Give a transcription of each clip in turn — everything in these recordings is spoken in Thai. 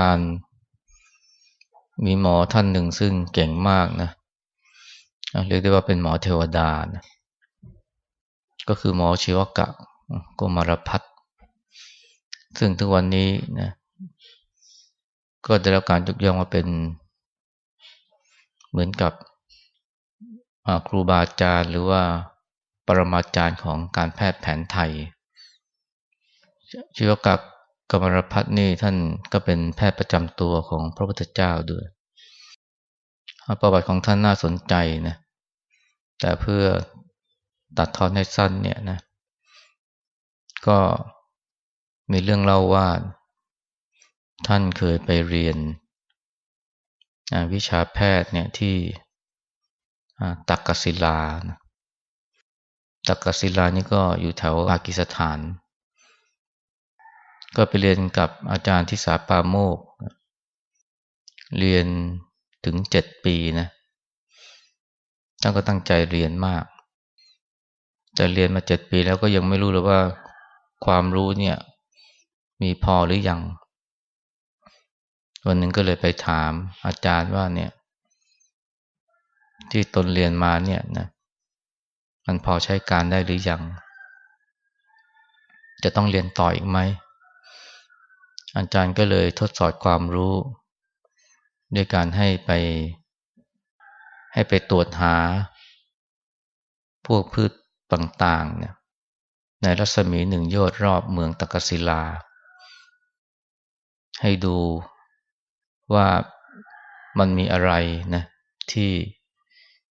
การ มีหมอท่านหนึ่งซึ่งเก่งมากนะเรียกได้ว่าเป็นหมอเทวดานะก็คือหมอชีวกะโกมารพัฒซึ่งทุกวันนี้นะก็ได้รับการยกย่องว่าเป็น เหมือนกับครูบาอาจารย์หรือว่าปรมาจารย์ของการแพทย์แผนไทยชีวกะ กมรพัฒนี่ท่านก็เป็นแพทย์ประจำตัวของพระพุทธเจ้าด้วย ประวัติของท่านน่าสนใจนะ แต่เพื่อตัดทอนให้สั้นเนี่ยนะ ก็มีเรื่องเล่าว่า ท่านเคยไปเรียนวิชาแพทย์เนี่ยที่ตักกศิลานะตักกศิลานี่ก็อยู่แถวปากีสถาน ก็ไปเรียนกับอาจารย์ทิสาปาโมก เรียนถึงเจ็ดปีนะท่านก็ตั้งใจเรียนมาก แต่เรียนมาเจ็ดปีแล้วก็ยังไม่รู้เลยว่าความรู้เนี่ย มีพอหรือยัง วันหนึ่งก็เลยไปถามอาจารย์ว่าเนี่ย ที่ตนเรียนมาเนี่ยนะมันพอใช้การได้หรือยัง จะต้องเรียนต่ออีกไหม อาจารย์ก็เลยทดสอบความรู้ ด้วยการให้ไป ให้ไปตรวจหา พวกพืชต่างๆเนี่ยในรัศมีหนึ่งโยชน์รอบเมืองตะกศิลา ให้ดูว่ามันมีอะไรนะที่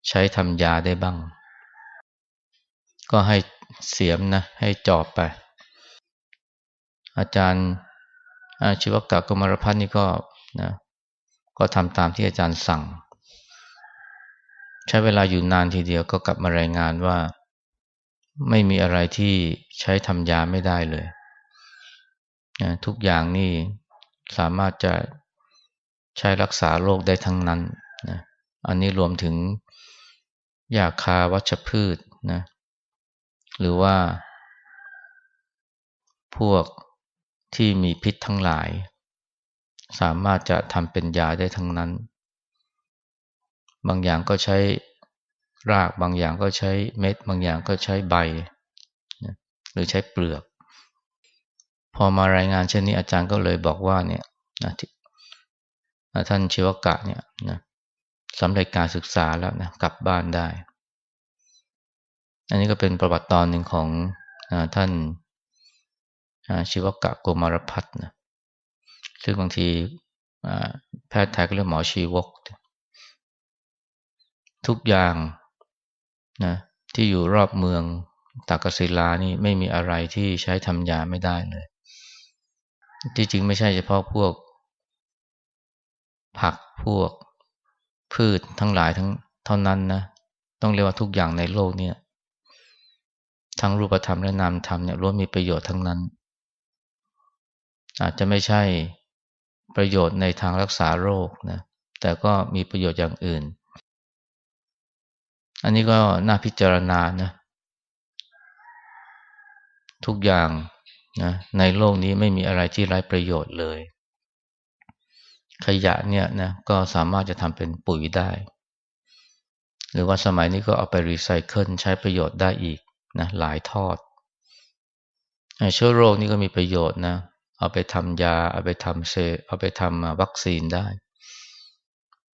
ใช้ทำยาได้บ้าง ก็ให้เสียมนะ ให้จอบไป อาจารย์ ชีวกะกมรพัฒน์นี่ก็นะก็ทำตามที่อาจารย์สั่ง ใช้เวลาอยู่นานทีเดียวก็กลับมารายงานว่า ไม่มีอะไรที่ใช้ทำยาไม่ได้เลยนะทุกอย่างนี่สามารถจะใช้รักษาโรคได้ทั้งนั้นนะอันนี้รวมถึงยาคาวัชพืชนะหรือว่าพวก ที่มีพิษทั้งหลาย สามารถจะทำเป็นยาได้ทั้งนั้น บางอย่างก็ใช้รากบางอย่างก็ใช้เม็ด บางอย่างก็ใช้ใบ หรือใช้เปลือก พอมารายงานเช่นนี้อาจารย์ก็เลยบอกว่าเนี่ยนะท่านชีวกะเนี่ยนะสำเร็จการศึกษาแล้วนะกลับบ้านได้ อันนี้ก็เป็นประวัติตอนหนึ่งของท่าน ชีวกะโกมารพัฒนะซึ่งบางทีแพทย์ไทยก็เรียกหมอชีวก ทุกอย่างนะที่อยู่รอบเมืองตากศิลานี่ไม่มีอะไรที่ใช้ทำยาไม่ได้เลย ที่จริงไม่ใช่เฉพาะพวก ผักพวก พืชทั้งหลายทั้งเท่านั้นนะต้องเรียกว่าทุกอย่างในโลกเนี่ยทั้งรูปธรรมและนามธรรมเนี่ยล้วนมีประโยชน์ทั้งนั้น อาจจะไม่ใช่ประโยชน์ในทางรักษาโรคนะแต่ก็มีประโยชน์อย่างอื่น อันนี้ก็น่าพิจารณานะ ทุกอย่างนะในโลกนี้ไม่มีอะไรที่ไร้ประโยชน์เลย ขยะเนี่ยนะก็สามารถจะทำเป็นปุ๋ยได้ หรือว่าสมัยนี้ก็เอาไปรีไซเคิลใช้ประโยชน์ได้อีกนะหลายทอดเชื้อโรคนี่ก็มีประโยชน์นะ เอาไปทำยา เอาไปทำเซเอาไปทำวัคซีนได้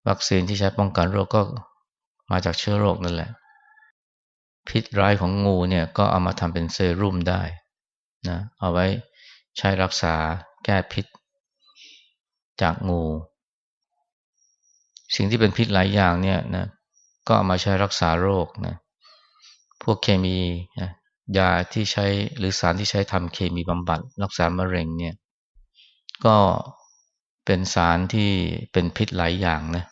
วัคซีนที่ใช้ป้องกันโรคก็มาจากเชื้อโรคนั่นแหละ พิษร้ายของงูเนี่ยก็เอามาทำเป็นเซรุ่มได้นะเอาไว้ใช้รักษาแก้พิษจากงู สิ่งที่เป็นพิษหลายอย่างเนี่ยนะก็เอามาใช้รักษาโรคนะพวกเคมีนะ ยาที่ใช้หรือสารที่ใช้ทำเคมีบำบัดรักษามะเร็งเนี่ยก็เป็นสารที่เป็นพิษหลายอย่างนะ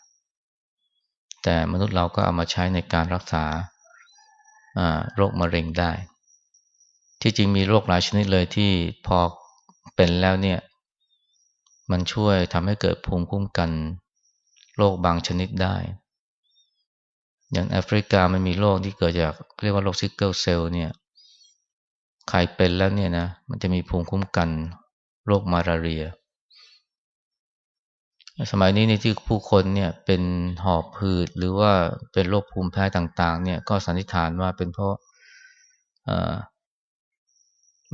แต่มนุษย์เราก็เอามาใช้ในการรักษาโรคมะเร็งได้ ที่จริงมีโรคหลายชนิดเลยที่พอเป็นแล้วเนี่ยมันช่วยทำให้เกิดภูมิคุ้มกันโรคบางชนิดได้ อย่างแอฟริกามันมีโรคที่เกิดจากเรียกว่าโรคซิกเกิลเซลล์เนี่ย ใครเป็นแล้วเนี่ยนะ มันจะมีภูมิคุ้มกันโรคมาลาเรีย สมัยนี้นี่ที่ผู้คนเนี่ยเป็นหอบหืดหรือว่าเป็นโรคภูมิแพ้ต่างๆ เนี่ยก็สันนิษฐานว่าเป็นเพราะ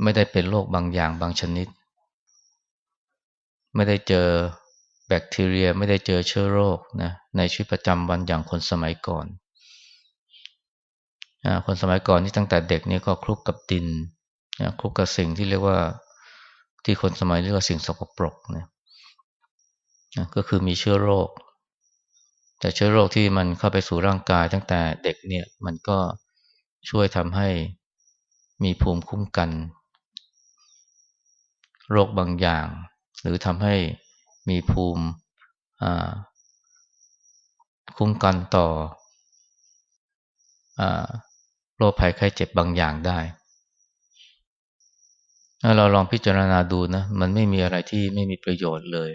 ไม่ได้เป็นโรคบางอย่างบางชนิด ไม่ได้เจอแบคทีเรียไม่ได้เจอเชื้อโรคนะในชีวิตประจำวันอย่างคนสมัยก่อนคนสมัยก่อนนี่ตั้งแต่เด็กนี่ก็คลุกกับดิน คุกกับสิ่งที่เรียกว่าที่คนสมัยเรียกว่าสิ่งสกปรกนะก็คือมีเชื้อโรค แต่เชื้อโรคที่มันเข้าไปสู่ร่างกายตั้งแต่เด็กเนี่ยมันก็ช่วยทำให้มีภูมิคุ้มกัน โรคบางอย่าง หรือทำให้มีภูมิคุ้มกันต่อโรคภัยไข้เจ็บบางอย่างได้ ถ้าเราลองพิจารณาดูนะ มันไม่มีอะไรที่ไม่มีประโยชน์เลย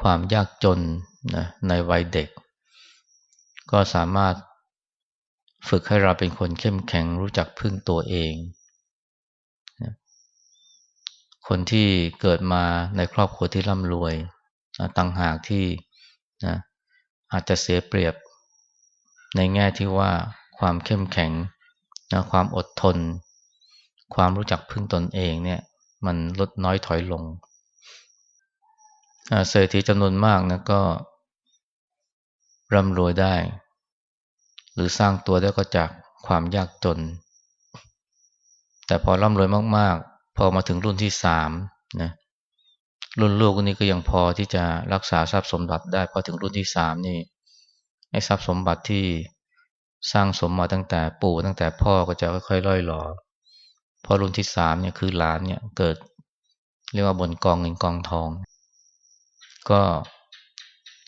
ความยากจนนะในวัยเด็ก ก็สามารถฝึกให้เราเป็นคนเข้มแข็งรู้จักพึ่งตัวเอง คนที่เกิดมาในครอบครัวที่ร่ำรวยต่างหากที่นะอาจจะเสียเปรียบในแง่ที่ว่าความเข้มแข็งนะความอดทน ความรู้จักพึ่งตนเองเนี่ย มันลดน้อยถอยลงเศรษฐีจำนวนมากนะก็ร่ำรวยได้ หรือสร้างตัวได้ก็จากความยากจน แต่พอร่ำรวยมากๆ พอมาถึงรุ่นที่สามนะรุ่นลูกนี้ก็ยังพอที่จะรักษาทรัพย์สมบัติได้พอถึงรุ่นที่สามนี่ไอ้ทรัพย์สมบัติที่สร้างสมมาตั้งแต่ปู่ตั้งแต่พ่อก็จะค่อยๆล่อยหลอ พอรุ่นที่สามเนี่ยคือหลานเนี่ยเกิด เรียกว่าบนกองเงินกองทอง ก็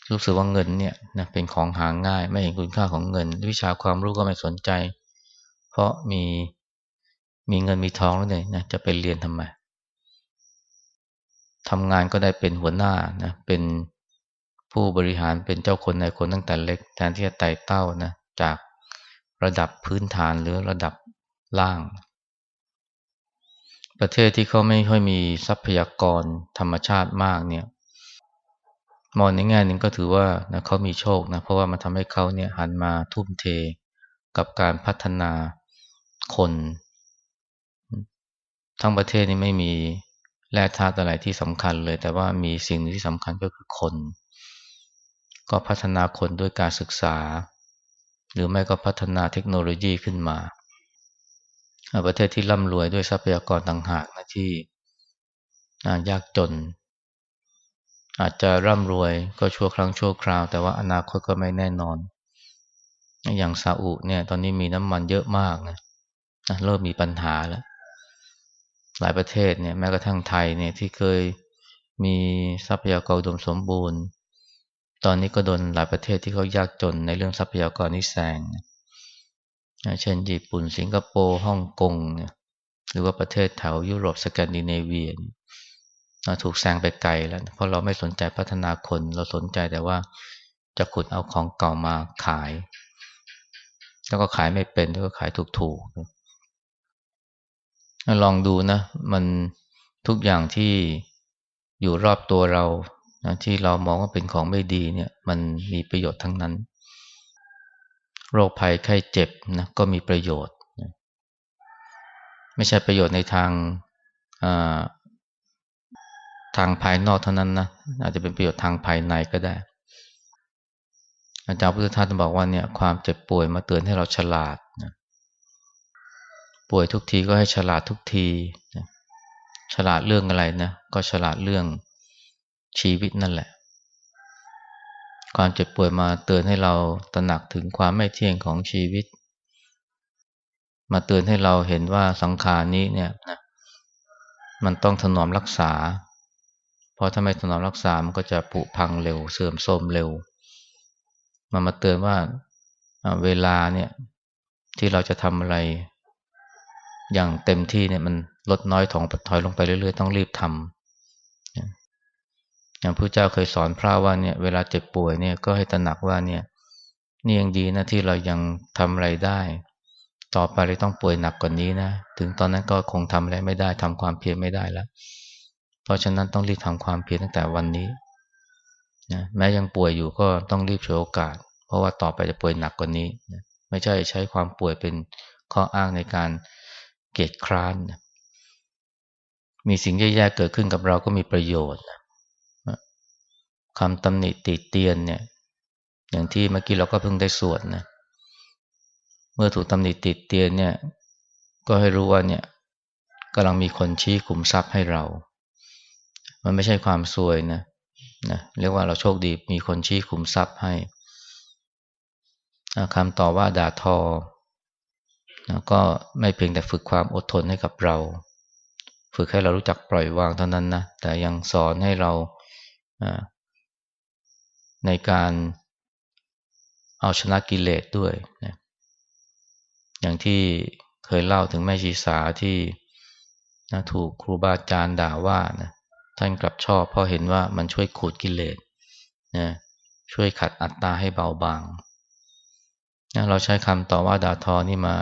รู้สึกว่าเงินเนี่ยนะเป็นของหาง่าย ไม่เห็นคุณค่าของเงิน วิชาความรู้ก็ไม่สนใจ เพราะมีมีเงินมีทองแล้วเนี่ยนะจะไปเรียนทำไมทำงานก็ได้เป็นหัวหน้านะเป็นผู้บริหารเป็นเจ้าคนในคนตั้งแต่เล็กแทนที่จะไต่เต้านะจากระดับพื้นฐานหรือระดับล่าง ประเทศที่เขาไม่ค่อยมีทรัพยากรธรรมชาติมากเนี่ยมองในแง่หนึ่งก็ถือว่านะเขามีโชคนะเพราะว่ามันทำให้เขาเนี่ยหันมาทุ่มเทกับการพัฒนาคน ทั้งประเทศนี้ไม่มีแร่ธาตุอะไรที่สำคัญเลย แต่ว่ามีสิ่งที่สำคัญก็คือคน ก็พัฒนาคนด้วยการศึกษา หรือไม่ก็พัฒนาเทคโนโลยีขึ้นมา ประเทศที่ร่ำรวยด้วยทรัพยากรต่างหากนะที่ยากจน อาจจะร่ำรวยก็ชั่วครั้งชั่วคราว แต่ว่าอนาคตก็ไม่แน่นอน อย่างซาอุเนี่ย ตอนนี้มีน้ำมันเยอะมากนะเริ่มมีปัญหาแล้ว หลายประเทศเนี่ยแม้กระทั่งไทยเนี่ยที่เคยมีทรัพยากรอุดมสมบูรณ์ ตอนนี้ก็โดนหลายประเทศที่เขายากจนในเรื่องทรัพยากรนี่แซง เช่นญี่ปุ่น สิงคโปร์ฮ่องกงหรือว่าประเทศแถวยุโรปสแกนดิเนเวียถูกแซงไปไกลแล้ว เพราะเราไม่สนใจพัฒนาคน เราสนใจแต่ว่าจะขุดเอาของเก่ามาขาย แล้วก็ขายไม่เป็นแล้วก็ขายถูกๆลองดูนะ มันทุกอย่างที่อยู่รอบตัวเรานะที่เรามองว่าเป็นของไม่ดีเนี่ย มันมีประโยชน์ทั้งนั้น โรคภัยไข้เจ็บนะก็มีประโยชน์นะไม่ใช่ประโยชน์ในทางทางภายนอกเท่านั้นนะอาจจะเป็นประโยชน์ทางภายในก็ได้ อาจารย์พุทธทาสบอกว่าเนี่ยความเจ็บป่วยมาเตือนให้เราฉลาดนะป่วยทุกทีก็ให้ฉลาดทุกทีนะฉลาดเรื่องอะไรนะก็ฉลาดเรื่องชีวิตนั่นแหละ ความเจ็บป่วยมาเตือนให้เราตระหนักถึงความไม่เที่ยงของชีวิต มาเตือนให้เราเห็นว่าสังขารนี้เนี่ยนะมันต้องถนอมรักษา เพราะถ้าไม่ถนอมรักษา มันก็จะผุพังเร็ว เสื่อมโทรมเร็ว มันมาเตือนว่าเวลาเนี่ยที่เราจะทำอะไรอย่างเต็มที่เนี่ยมันลดน้อยถองถอยลงไปเรื่อยๆ ต้องรีบทำ อย่างพระเจ้าเคยสอนพระว่าเนี่ยเวลาเจ็บป่วยเนี่ยก็ให้ตระหนักว่าเนี่ยนี่ยังดีนะที่เรายังทำอะไรได้ ต่อไปเราต้องป่วยหนักกว่านนี้นะถึงตอนนั้นก็คงทำอะไรไม่ได้ทำความเพียรไม่ได้แล้วเพราะฉะนั้นต้องรีบทำความเพียรตั้งแต่วันนี้นะแม้ยังป่วยอยู่ก็ต้องรีบฉวยโอกาส เพราะว่าต่อไปจะป่วยหนักกว่านี้นะไม่ใช่ใช้ความป่วยเป็นข้ออ้างในการเกียจคร้านนะมีสิ่งแย่ๆเกิดขึ้นกับเราก็มีประโยชน์ คำตำหนิติเตียนเนี่ย อย่างที่เมื่อกี้เราก็เพิ่งได้สวดนะ เมื่อถูกตำหนิติเตียนเนี่ย ก็ให้รู้ว่าเนี่ยกำลังมีคนชี้ขุมทรัพย์ให้เรา มันไม่ใช่ความซวยนะนะเรียกว่าเราโชคดีมีคนชี้ขุมทรัพย์ให้คำต่อว่าด่าทอนะก็ไม่เพียงแต่ฝึกความอดทนให้กับเรา ฝึกให้เรารู้จักปล่อยวางเท่านั้นนะ แต่ยังสอนให้เรา ในการเอาชนะกิเลสด้วยนะอย่างที่เคยเล่าถึงแม่ชีสาที่นะถูกครูบาอาจารย์ด่าว่านะท่านกลับชอบเพราะเห็นว่ามันช่วยขูดกิเลสนะช่วยขัดอัตตาให้เบาบางนะเราใช้คำต่อว่าด่าทอนี่มา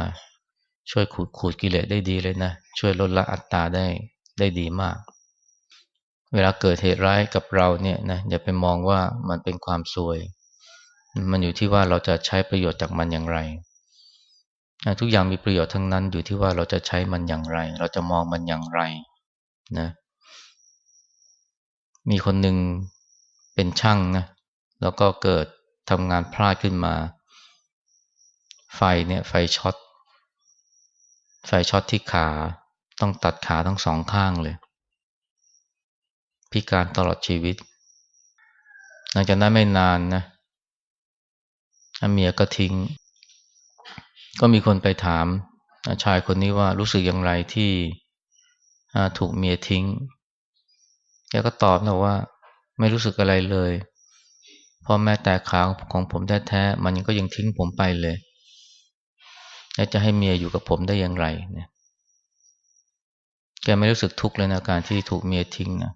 ช่วยขูดขูดกิเลสได้ดีเลยนะ ช่วยลดละอัตตาได้ได้ดีมาก เวลาเกิดเหตุร้ายกับเราเนี่ยนะอย่าไปมองว่ามันเป็นความซวย มันอยู่ที่ว่าเราจะใช้ประโยชน์จากมันอย่างไรทุกอย่างมีประโยชน์ทั้งนั้นอยู่ที่ว่าเราจะใช้มันอย่างไร เราจะมองมันอย่างไรนะมีคนหนึ่งเป็นช่างนะแล้วก็เกิดทำงานพลาดขึ้นมา ไฟเนี่ยไฟช็อตไฟช็อตที่ขาต้องตัดขาทั้งสองข้างเลย พิการตลอดชีวิต หลังจากนั้นไม่นานนะเมียก็ทิ้ง ก็มีคนไปถามชายคนนี้ว่ารู้สึกอย่างไรที่ถูกเมียทิ้งแกก็ตอบนะว่า ไม่รู้สึกอะไรเลยเพราะแม้แต่ขาของผมแท้ๆมันก็ยังทิ้งผมไปเลยแล้วจะให้เมียอยู่กับผมได้อย่างไรเนี่ยแกไม่รู้สึกทุกข์เลยนะการที่ถูกเมียทิ้งนะ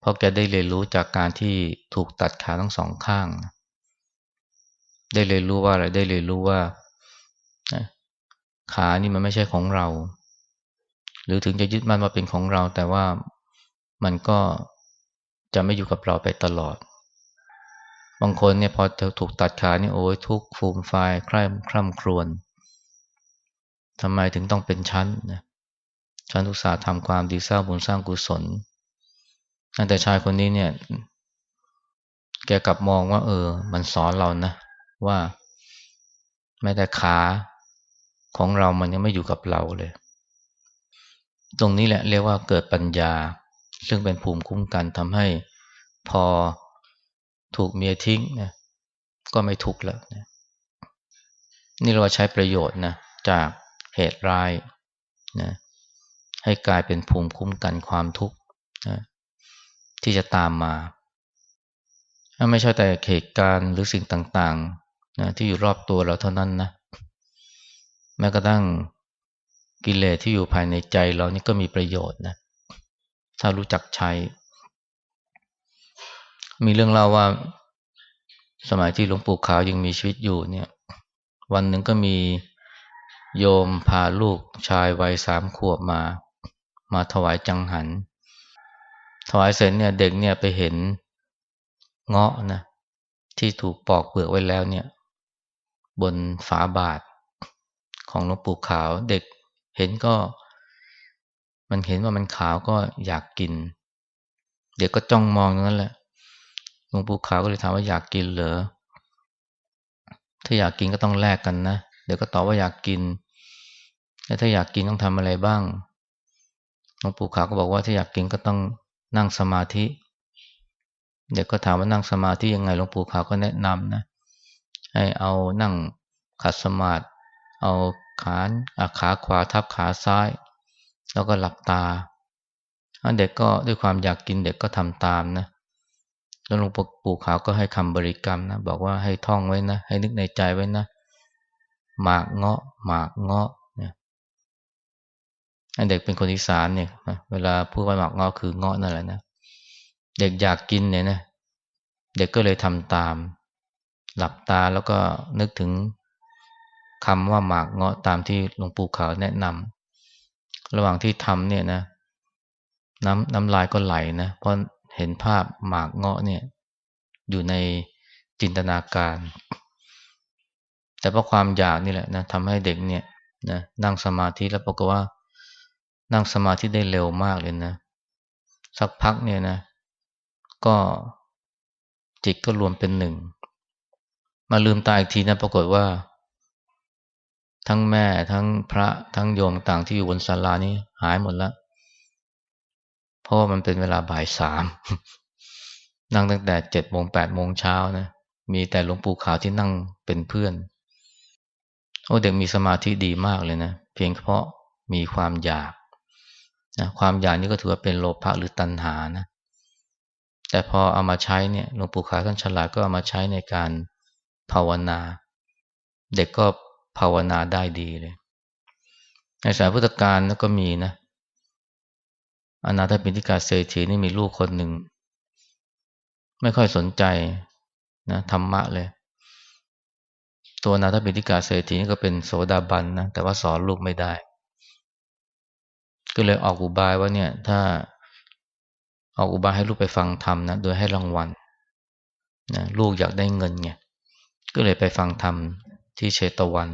เพราะแกได้เรียนรู้จากการที่ถูกตัดขาทั้งสองข้าง ได้เรียนรู้ว่าอะไรได้เรียนรู้ว่าขานี่มันไม่ใช่ของเรา หรือถึงจะยึดมั่นว่าเป็นของเรา แต่ว่ามันก็จะไม่อยู่กับเราไปตลอด บางคนเนี่ยพอถูกตัดขานี่โอ้ยทุกฟูมไฟคร่ำคร่ำครวญทำไมถึงต้องเป็นชั้นนะฉันทุกสาทำความดีสร้างบุญสร้างกุศล แต่ชายคนนี้เนี่ย แกกลับมองว่า เออ มันสอนเรานะว่าแม้แต่ขาของเรามันยังไม่อยู่กับเราเลย ตรงนี้แหละเรียกว่าเกิดปัญญา ซึ่งเป็นภูมิคุ้มกันทำให้พอถูกเมียทิ้งนะก็ไม่ทุกข์แล้วนะนี่เราใช้ประโยชน์นะจากเหตุร้ายนะให้กลายเป็นภูมิคุ้มกันความทุกข์นะ ที่จะตามมา ไม่ใช่แต่เหตุการณ์หรือสิ่งต่างๆนะที่อยู่รอบตัวเราเท่านั้นนะแม้กระทั่งกิเลสที่อยู่ภายในใจเรานี่ก็มีประโยชน์นะถ้ารู้จักใช้ มีเรื่องเล่าว่า สมัยที่หลวงปู่ขาวยังมีชีวิตอยู่เนี่ย วันหนึ่งก็มีโยมพาลูกชายวัยสามขวบมา มาถวายจังหัน ถวายเสร็จเนี่ยเด็กเนี่ยไปเห็นเงาะนะที่ถูกปอกเปลือกไว้แล้วเนี่ย บนฝาบาทของหลวงปู่ขาวเด็กเห็นก็ มันเห็นว่ามันขาวก็อยากกิน เด็กก็จ้องมองนั้นแหละหลวงปู่ขาวก็เลยถามว่าอยากกินเหรอถ้าอยากกินก็ต้องแลกกันนะเด็กก็ตอบว่าอยากกินแล้วถ้าอยากกินต้องทำอะไรบ้างหลวงปู่ขาวก็บอกว่าถ้าอยากกินก็ต้อง นั่งสมาธิ เด็กก็ถามว่านั่งสมาธิยังไงหลวงปู่ขาวก็แนะนำนะให้เอานั่งขัดสมาธิเอาขาขาขวาทับขาซ้าย แล้วก็หลับตาเด็กก็ด้วยความอยากกินเด็กก็ทำตามนะแล้วหลวงปู่ขาวก็ให้คำบริกรรมนะบอกว่าให้ท่องไว้นะ ให้นึกในใจไว้นะหมากเงาะหมากเงาะ เนี่ยเด็กเป็นคนอีสานเนี่ยเวลาพูดว่าหมากเงาะคือเงาะนั่นแหละนะเด็กอยากกินเนี่ยนะเด็กก็เลยทำตาม หลับตาแล้วก็นึกถึงคำว่าหมากเงาะตามที่หลวงปู่ขาวแนะนำระหว่างที่ทำเนี่ยนะน้ำน้ำลายก็ไหลนะเพราะเห็นภาพหมากเงาะเนี่ยอยู่ในจินตนาการ แต่เพราะความอยากนี่แหละนะทำให้เด็กเนี่ยนะนั่งสมาธิแล้วปรากฏว่า นั่งสมาธิได้เร็วมากเลยนะ สักพักเนี่ยนะ ก็จิตก็รวมเป็นหนึ่ง มาลืมตาอีกทีนะปรากฏว่า ทั้งแม่ทั้งพระทั้งโยมต่างที่อยู่บนศาลานี้หายหมดแล้วเพราะว่ามันเป็นเวลาบ่ายสามนั่งตั้งแต่เจ็ดโมงแปดโมงเช้านะ มีแต่หลวงปู่ขาวที่นั่งเป็นเพื่อน โอ้เด็กมีสมาธิดีมากเลยนะ เพียงเพราะมีความอยาก นะความอยากนี่ก็ถือว่าเป็นโลภะหรือตัณหานะแต่พอเอามาใช้เนี่ยหลวงปู่ขาท่านฉลาดก็เอามาใช้ในการภาวนา เด็กก็ภาวนาได้ดีเลยในสายพุทธการก็มีนะอนาถปิณฑิกาเศรษฐีนี่มีลูกคนหนึ่ง ไม่ค่อยสนใจนะธรรมะเลย ตัวอนาถปิณฑิกาเศรษฐีนี่ก็เป็นโสดาบันนะแต่ว่าสอนลูกไม่ได้ ก็เลยออกอุบายว่าเนี่ยถ้าออกอุบายให้ลูกไปฟังธรรมนะโดยให้รางวัลนะลูกอยากได้เงินไงก็เลยไปฟังธรรมที่เชตวัน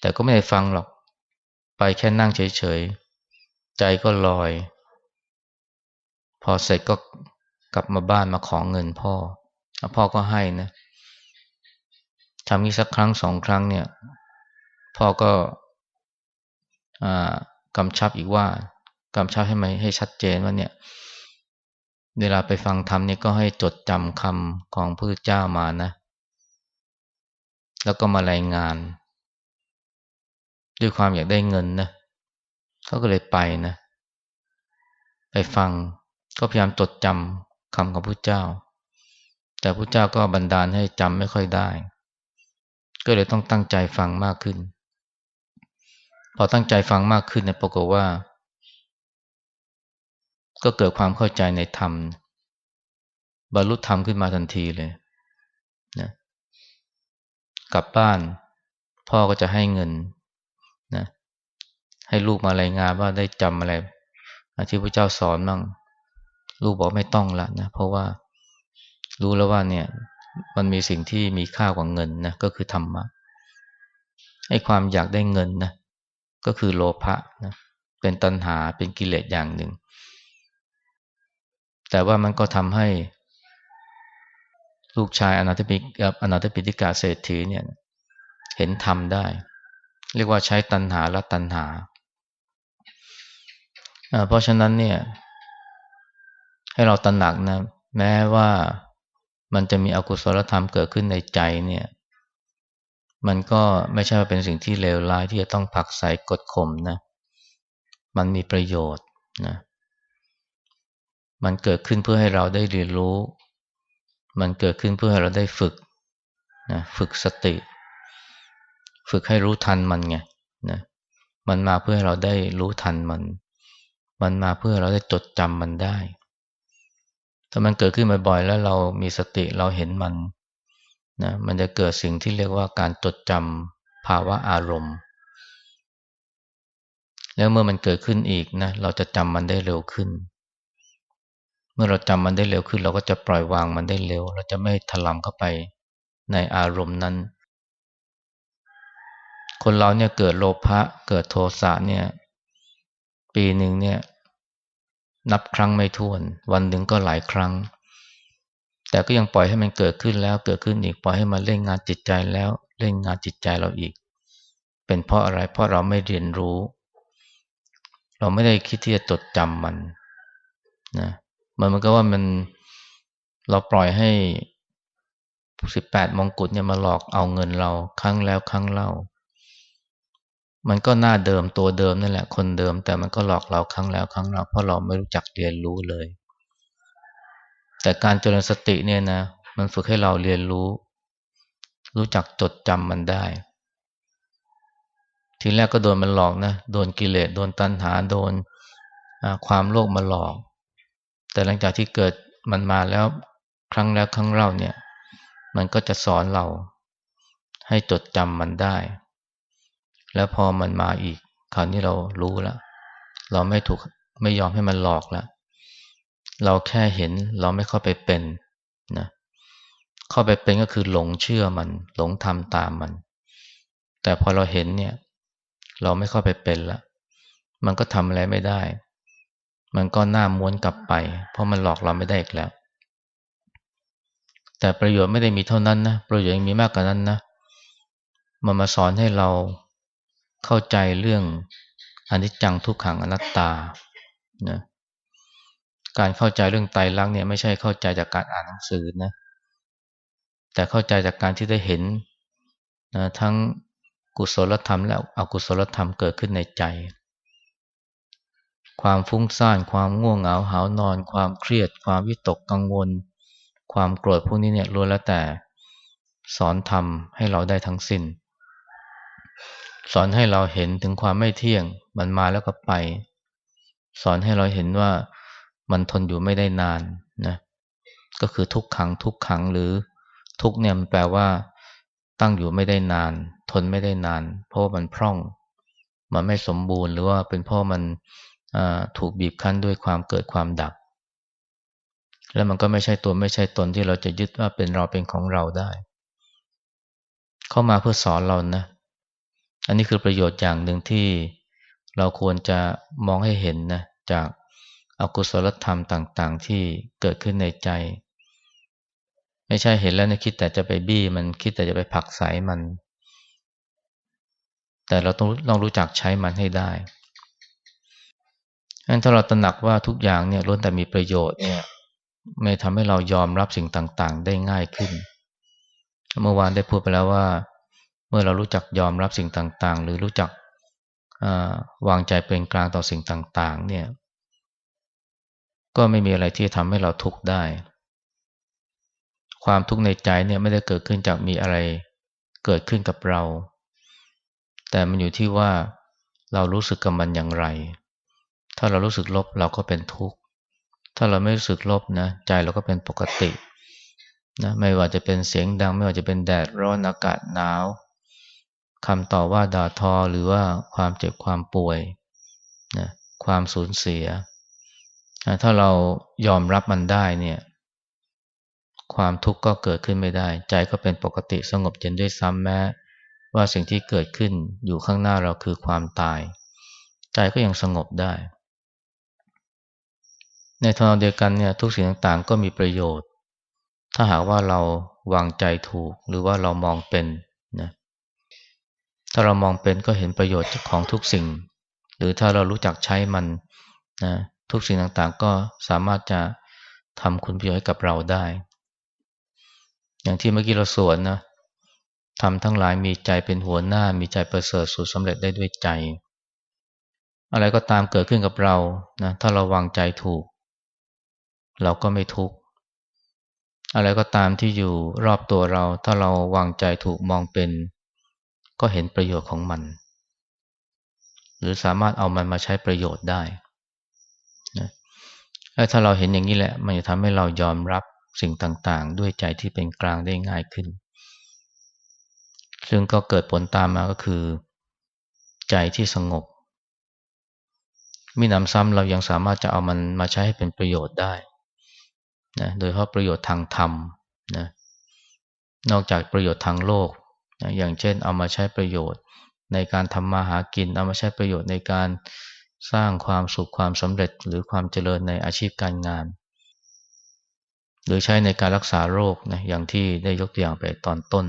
แต่ก็ไม่ได้ฟังหรอกไปแค่นั่งเฉยๆ ใจก็ลอย พอเสร็จก็กลับมาบ้านมาขอเงินพ่อ พ่อก็ให้นะทำนี้สักครั้งสองครั้งเนี่ย พ่อก็ กำชับอีกว่ากำชับให้ไหมให้ชัดเจนว่าเนี่ย เวลาไปฟังธรรมเนี่ยก็ให้จดจำคำของพระเจ้ามานะ แล้วก็มารายงาน ด้วยความอยากได้เงินนะเขาก็เลยไปนะ ไปฟังก็พยายามจดจำคำของพระเจ้า แต่พระเจ้าก็บันดาลให้จำไม่ค่อยได้ ก็เลยต้องตั้งใจฟังมากขึ้น พอตั้งใจฟังมากขึ้นเนี่ยปรากฏว่า ก็เกิดความเข้าใจในธรรม บรรลุธรรมขึ้นมาทันทีเลยนะกลับบ้าน พ่อก็จะให้เงินนะให้ลูกมารายงานว่าได้จำอะไรที่พระเจ้าสอนบ้างลูกบอกไม่ต้องละนะเพราะว่ารู้แล้วว่าเนี่ยมันมีสิ่งที่มีค่ากว่าเงินนะก็คือธรรมะไอ้ความอยากได้เงินนะ ก็คือโลภะนะเป็นตัณหาเป็นกิเลสอย่างหนึ่ง แต่ว่ามันก็ทำให้ ลูกชายอนาถปิอนาถปิฎกาเศรษฐีเนี่ยเห็นธรรมได้ เรียกว่าใช้ตัณหาละตัณหา เพราะฉะนั้นเนี่ย ให้เราตระหนักนะ แม้ว่ามันจะมีอกุศลธรรมเกิดขึ้นในใจเนี่ย มันก็ไม่ใช่เป็นสิ่งที่เลวร้ายที่จะต้องผักใส่กดข่มนะ มันมีประโยชน์นะ มันเกิดขึ้นเพื่อให้เราได้เรียนรู้ มันเกิดขึ้นเพื่อให้เราได้ฝึกนะฝึกสติ ฝึกให้รู้ทันมันไงนะ มันมาเพื่อให้เราได้รู้ทันมัน มันมาเพื่อเราได้จดจำมันได้ ถ้ามันเกิดขึ้นบ่อยๆแล้วเรามีสติเราเห็นมัน นะมันจะเกิดสิ่งที่เรียกว่าการจดจำภาวะอารมณ์ แล้วเมื่อมันเกิดขึ้นอีกนะเราจะจำมันได้เร็วขึ้น เมื่อเราจำมันได้เร็วขึ้น เราก็จะปล่อยวางมันได้เร็ว เราจะไม่ถลำเข้าไปในอารมณ์นั้น คนเราเนี่ยเกิดโลภะเกิดโทสะเนี่ย ปีหนึ่งเนี่ยนับครั้งไม่ถ้วน วันหนึ่งก็หลายครั้ง แต่ก็ยังปล่อยให้มันเกิดขึ้นแล้วเกิดขึ้นอีกปล่อยให้มันเล่นงานจิตใจแล้วเล่นงานจิตใจเราอีก เป็นเพราะอะไรเพราะเราไม่เรียนรู้ เราไม่ได้คิดที่จะจดจำมันนะมันมันก็ว่ามันเราปล่อยให้สิบแปดมงกุฎเนี่ยมาหลอกเอาเงินเราครั้งแล้วครั้งเล่า มันก็หน้าเดิมตัวเดิมนั่นแหละคนเดิม แต่มันก็หลอกเราครั้งแล้วครั้งเล่าเพราะเราไม่รู้จักเรียนรู้เลย แต่การเจริญสติเนี่ยนะ มันฝึกให้เราเรียนรู้ รู้จักจดจำมันได้ ทีแรกก็โดนมันหลอกนะ โดนกิเลส โดนตัณหา โดนความโลภมาหลอก แต่หลังจากที่เกิดมันมาแล้วครั้งแล้วครั้งเล่าเนี่ย มันก็จะสอนเราให้จดจำมันได้ แล้วพอมันมาอีก คราวนี้เรารู้แล้ว เราไม่ถูกไม่ยอมให้มันหลอกแล้ว เราแค่เห็นเราไม่เข้าไปเป็นนะเข้าไปเป็นก็คือหลงเชื่อมัน หลงทำตามมัน แต่พอเราเห็นเนี่ย เราไม่เข้าไปเป็นละมันก็ทำอะไรไม่ได้ มันก็หน้าม้วนกลับไป เพราะมันหลอกเราไม่ได้อีกแล้ว แต่ประโยชน์ไม่ได้มีเท่านั้นนะประโยชน์ยังมีมากกว่านั้นนะมันมาสอนให้เราเข้าใจเรื่องอนิจจังทุกขังอนัตตานะ การเข้าใจเรื่องไตรลักษณ์เนี่ยไม่ใช่เข้าใจจากการอ่านหนังสือนะแต่เข้าใจจากการที่ได้เห็นนะทั้งกุศลธรรมและอกุศลธรรมเกิดขึ้นในใจ ความฟุ้งซ่านความง่วงเหงาหานอน ความเครียด ความวิตกกังวล ความโกรธพวกนี้เนี่ยล้วนแล้วแต่ สอนทำให้เราได้ทั้งสิน้น สอนให้เราเห็นถึงความไม่เที่ยงมันมาแล้วก็ไป สอนให้เราเห็นว่า มันทนอยู่ไม่ได้นานนะก็คือทุกขังทุกขังหรือทุกเนี่ยมันแปลว่า ตั้งอยู่ไม่ได้นาน ทนไม่ได้นาน เพราะว่ามันพร่อง มันไม่สมบูรณ์หรือว่าเป็นเพราะมันถูกบีบคั้นด้วยความเกิดความดับ แล้วมันก็ไม่ใช่ตัวไม่ใช่ตนที่เราจะยึดว่าเป็นเราเป็นของเราได้ เข้ามาเพื่อสอนเรานะ อันนี้คือประโยชน์อย่างหนึ่งที่เราควรจะมองให้เห็นนะจาก อากุศลธรรมต่างๆ ที่เกิดขึ้นในใจ ไม่ใช่เห็นแล้วนะคิดแต่จะไปบี้มันคิดแต่จะไปผักใสมัน แต่เราต้องต้องรู้จักใช้มันให้ได้งั้นถ้าเราตระหนักว่าทุกอย่างเนี่ยล้วนแต่มีประโยชน์เนี่ยไม่ทำให้เรายอมรับสิ่งต่างๆ ได้ง่ายขึ้น เมื่อวานได้พูดไปแล้วว่า เมื่อเรารู้จักยอมรับสิ่งต่างๆ หรือรู้จักวางใจเป็นกลางต่อสิ่งต่างๆ เนี่ย ก็ไม่มีอะไรที่ทำให้เราทุกข์ได้ ความทุกข์ในใจเนี่ยไม่ได้เกิดขึ้นจากมีอะไรเกิดขึ้นกับเรา แต่มันอยู่ที่ว่าเรารู้สึกกับมันอย่างไร ถ้าเรารู้สึกลบเราก็เป็นทุกข์ ถ้าเราไม่รู้สึกลบนะใจเราก็เป็นปกตินะไม่ว่าจะเป็นเสียงดัง ไม่ว่าจะเป็นแดดร้อนอากาศหนาวคำต่อว่าด่าทอหรือว่าความเจ็บความป่วยนะความสูญเสีย ถ้าเรายอมรับมันได้เนี่ย ความทุกข์ก็เกิดขึ้นไม่ได้ ใจก็เป็นปกติสงบเย็นด้วยซ้ำแม้ ว่าสิ่งที่เกิดขึ้นอยู่ข้างหน้าเราคือความตาย ใจก็ยังสงบได้ ในทางเดียวกันเนี่ยทุกสิ่งต่างๆ ก็มีประโยชน์ ถ้าหากว่าเราวางใจถูกหรือว่าเรามองเป็นนะถ้าเรามองเป็นก็เห็นประโยชน์ของทุกสิ่ง หรือถ้าเรารู้จักใช้มันนะ ทุกสิ่งต่างๆ ก็สามารถจะทำคุณประโยชน์ให้กับเราได้ อย่างที่เมื่อกี้เราสวนนะทำทั้งหลายมีใจเป็นหัวหน้ามีใจประเสริฐสุดสำเร็จได้ด้วยใจ อะไรก็ตามเกิดขึ้นกับเรานะถ้าเราวางใจถูก เราก็ไม่ทุกข์อะไรก็ตามที่อยู่รอบตัวเรา ถ้าเราวางใจถูกมองเป็น ก็เห็นประโยชน์ของมัน หรือสามารถเอามันมาใช้ประโยชน์ได้ ถ้าเราเห็นอย่างนี้แหละ มันจะทำให้เรายอมรับสิ่งต่างๆ ด้วยใจที่เป็นกลางได้ง่ายขึ้น ซึ่งก็เกิดผลตามมาก็คือ ใจที่สงบมินำซ้ำเรายังสามารถจะเอามันมาใช้ให้เป็นประโยชน์ได้นะโดยเฉพาะประโยชน์ทางธรรมนะนอกจากประโยชน์ทางโลกอย่างเช่นเอามาใช้ประโยชน์ในการทำมาหากิน เอามาใช้ประโยชน์ในการ สร้างความสุขความสำเร็จหรือความเจริญในอาชีพการงาน หรือใช้ในการรักษาโรคนะอย่างที่ได้ยกตัวอย่างไปตอนต้น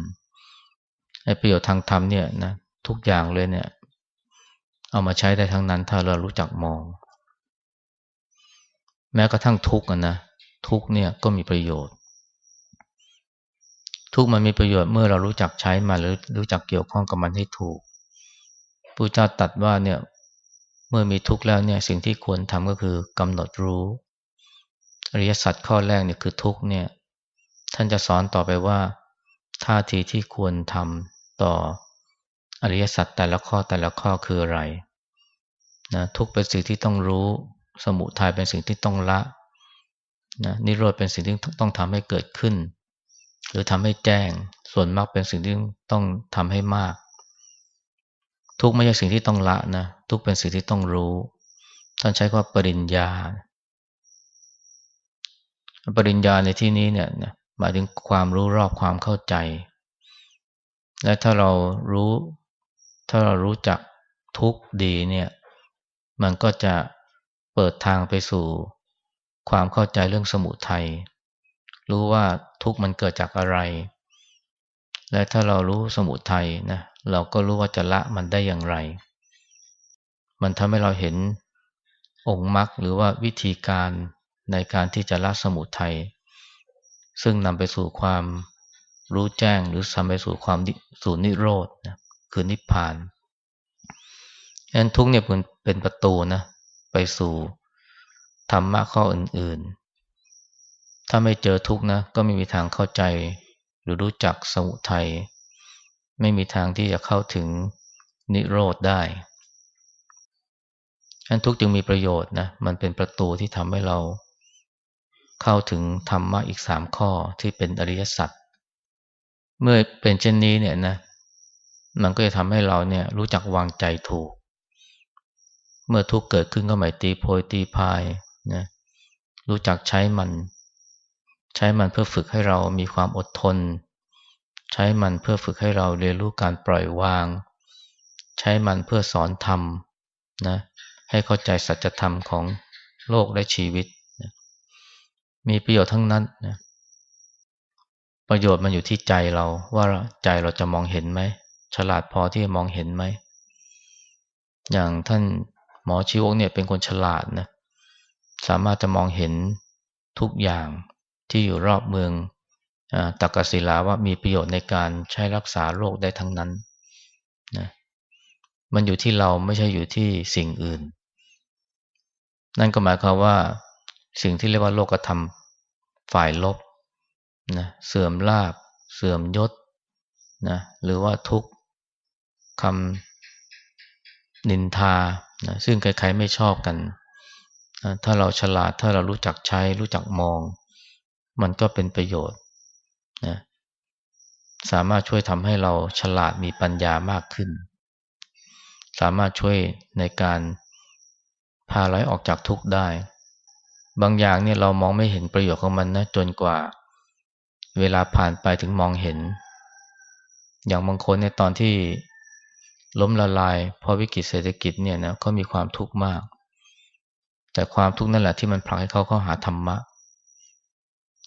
ในประโยชน์ทางธรรมเนี่ยนะทุกอย่างเลยเนี่ย เอามาใช้ได้ทั้งนั้นถ้าเรารู้จักมอง แม้กระทั่งทุกข์นะทุกเนี่ยก็มีประโยชน์ ทุกมันมีประโยชน์เมื่อเรารู้จักใช้มันหรือรู้จักเกี่ยวข้องกับมันให้ถูกพระเจ้าตัดว่าเนี่ย เมื่อมีทุกข์แล้วเนี่ยสิ่งที่ควรทำก็คือกำหนดรู้อริยสัจข้อแรกเนี่ยคือทุกข์เนี่ยท่านจะสอนต่อไปว่าท่าทีที่ควรทำต่ออริยสัจแต่ละข้อแต่ละข้อคืออะไรนะทุกเป็นสิ่งที่ต้องรู้ สมุทัยเป็นสิ่งที่ต้องละนะนิโรธเป็นสิ่งที่ต้องทำให้เกิดขึ้น หรือทำให้แจ้ง ส่วนมากเป็นสิ่งที่ต้องทำให้มาก ทุกไม่ใช่สิ่งที่ต้องละนะ ทุกเป็นสิ่งที่ต้องรู้ ท่านใช้คำว่าปริญญา ปริญญาในที่นี้เนี่ยหมายถึงความรู้รอบความเข้าใจ และถ้าเรารู้ ถ้าเรารู้จักทุกดีเนี่ย มันก็จะเปิดทางไปสู่ความเข้าใจเรื่องสมุทัย รู้ว่าทุกมันเกิดจากอะไร และถ้าเรารู้สมุทัยนะ เราก็รู้ว่าจะละมันได้อย่างไร มันทำให้เราเห็นองค์มรรคหรือว่าวิธีการในการที่จะละสมุทัยซึ่งนำไปสู่ความรู้แจ้งหรือทำไปสู่ความสู่นิโรธนะคือนิพพานดังนั้นทุกเนี่ยเป็นประตูนะไปสู่ธรรมะข้ออื่นๆ ถ้าไม่เจอทุกนะก็ไม่มีทางเข้าใจหรือรู้จักสมุทัยไม่มีทางที่จะเข้าถึงนิโรธได้ อันทุกจึงมีประโยชน์นะมันเป็นประตูที่ทำให้เรา เข้าถึงธรรมะอีกสามข้อที่เป็นอริยสัจเมื่อเป็นเช่นนี้เนี่ยนะ มันก็จะทำให้เราเนี่ยรู้จักวางใจถูก เมื่อทุกเกิดขึ้นก็ไม่ตีโพยตีพายนะรู้จักใช้มัน ใช้มันเพื่อฝึกให้เรามีความอดทน ใช้มันเพื่อฝึกให้เราเรียนรู้การปล่อยวาง ใช้มันเพื่อสอนธรรมนะ ให้เข้าใจสัจธรรมของโลกและชีวิตนะมีประโยชน์ทั้งนั้นนะประโยชน์มันอยู่ที่ใจเราว่าใจเราจะมองเห็นไหมฉลาดพอที่จะมองเห็นไหมอย่างท่านหมอชีวกเนี่ยเป็นคนฉลาดนะสามารถจะมองเห็นทุกอย่างที่อยู่รอบเมืองอตักกศิลาว่ามีประโยชน์ในการใช้รักษาโรคได้ทั้งนั้นนะมันอยู่ที่เราไม่ใช่อยู่ที่สิ่งอื่น นั่นก็หมายความว่าสิ่งที่เรียกว่าโลกธรรมฝ่ายลบนะเสื่อมลาบ เสื่อมยศนะหรือว่าทุกคำนินทานะซึ่งใครๆไม่ชอบกันถ้าเราฉลาดถ้าเรารู้จักใช้ รู้จักมอง มันก็เป็นประโยชน์นะสามารถช่วยทำให้เราฉลาดมีปัญญามากขึ้น สามารถช่วยในการ พาเราออกจากทุกข์ได้ บางอย่างเนี่ยเรามองไม่เห็นประโยชน์ของมันนะจนกว่า เวลาผ่านไปถึงมองเห็น อย่างบางคนในตอนที่ล้มละลายเพราะวิกฤตเศรษฐกิจเนี่ยนะเขามีความทุกข์มาก แต่ความทุกข์นั่นแหละที่มันผลักให้เขาเข้าหาธรรมะ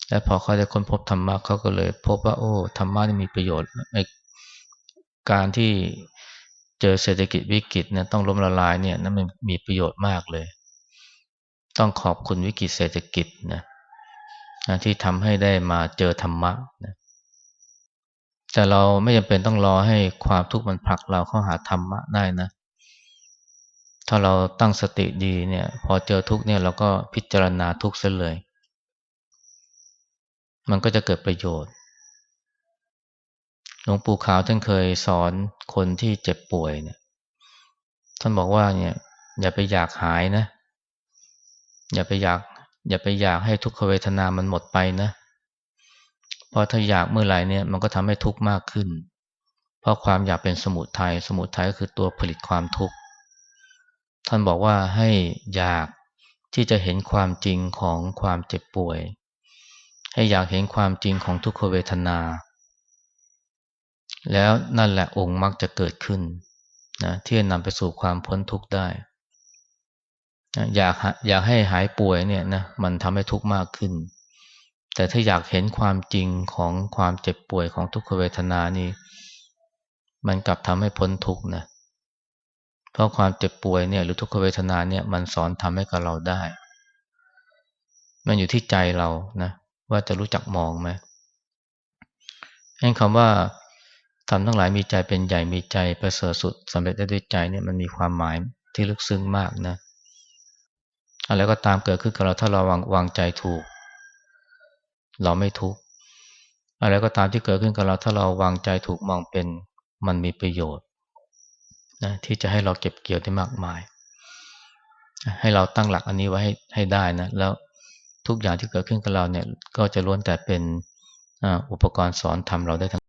และพอเขาได้ค้นพบธรรมะเขาก็เลย พบว่า โอ้ธรรมะนี่มีประโยชน์การที่ เจอเศรษฐกิจวิกฤตเนี่ยต้องล้มละลายเนี่ยนั่นมันมีประโยชน์มากเลย ต้องขอบคุณวิกฤตเศรษฐกิจนะที่ทำให้ได้มาเจอธรรมะนะแต่เราไม่จำเป็นต้องรอให้ความทุกข์มันผลักเราเข้าหาธรรมะได้นะ ถ้าเราตั้งสติดีเนี่ย พอเจอทุกเนี่ยเราก็พิจารณาทุกเสียเลย มันก็จะเกิดประโยชน์ หลวงปู่ขาวท่านเคยสอนคนที่เจ็บป่วยเนี่ยท่านบอกว่าเนี่ย อย่าไปอยากหายนะ อย่าไปอยาก อย่าไปอยากให้ทุกขเวทนามันหมดไปนะ เพราะถ้าอยากเมื่อไหร่เนี่ย มันก็ทำให้ทุกข์มากขึ้น เพราะความอยากเป็นสมุทยัยสมุทัยก็คือตัวผลิตความทุกข์ท่านบอกว่าให้อยากที่จะเห็นความจริงของความเจ็บป่วย ให้อยากเห็นความจริงของทุกขเวทนา แล้วนั่นแหละองค์มักจะเกิดขึ้นนะที่จะนำไปสู่ความพ้นทุกข์ได้อยากอยากให้หายป่วยเนี่ยนะมันทำให้ทุกข์มากขึ้น แต่ถ้าอยากเห็นความจริงของความเจ็บป่วยของทุกขเวทนานี่มันกลับทำให้พ้นทุกข์นะเพราะความเจ็บป่วยเนี่ยหรือทุกขเวทนาเนี่ยมันสอนทำให้กับเราได้ มันอยู่ที่ใจเรานะว่าจะรู้จักมองไหมให้คำว่า ทำทั้งหลายมีใจเป็นใหญ่มีใจประเสริฐสุดสำเร็จได้ด้วยใจเนี่ยมันมีความหมายที่ลึกซึ้งมากนะอะไรก็ตามเกิดขึ้นกับเราถ้าเราวางวางใจถูก เราไม่ทุกข์อะไรก็ตามที่เกิดขึ้นกับเราถ้าเราวางใจถูกมองเป็นมันมีประโยชน์นะที่จะให้เราเก็บเกี่ยวได้มากมาย ให้เราตั้งหลักอันนี้ไว้ให้ให้ได้นะแล้วทุกอย่างที่เกิดขึ้นกับเราเนี่ยก็จะล้วนแต่เป็นอุปกรณ์สอนทำเราได้ทั้ง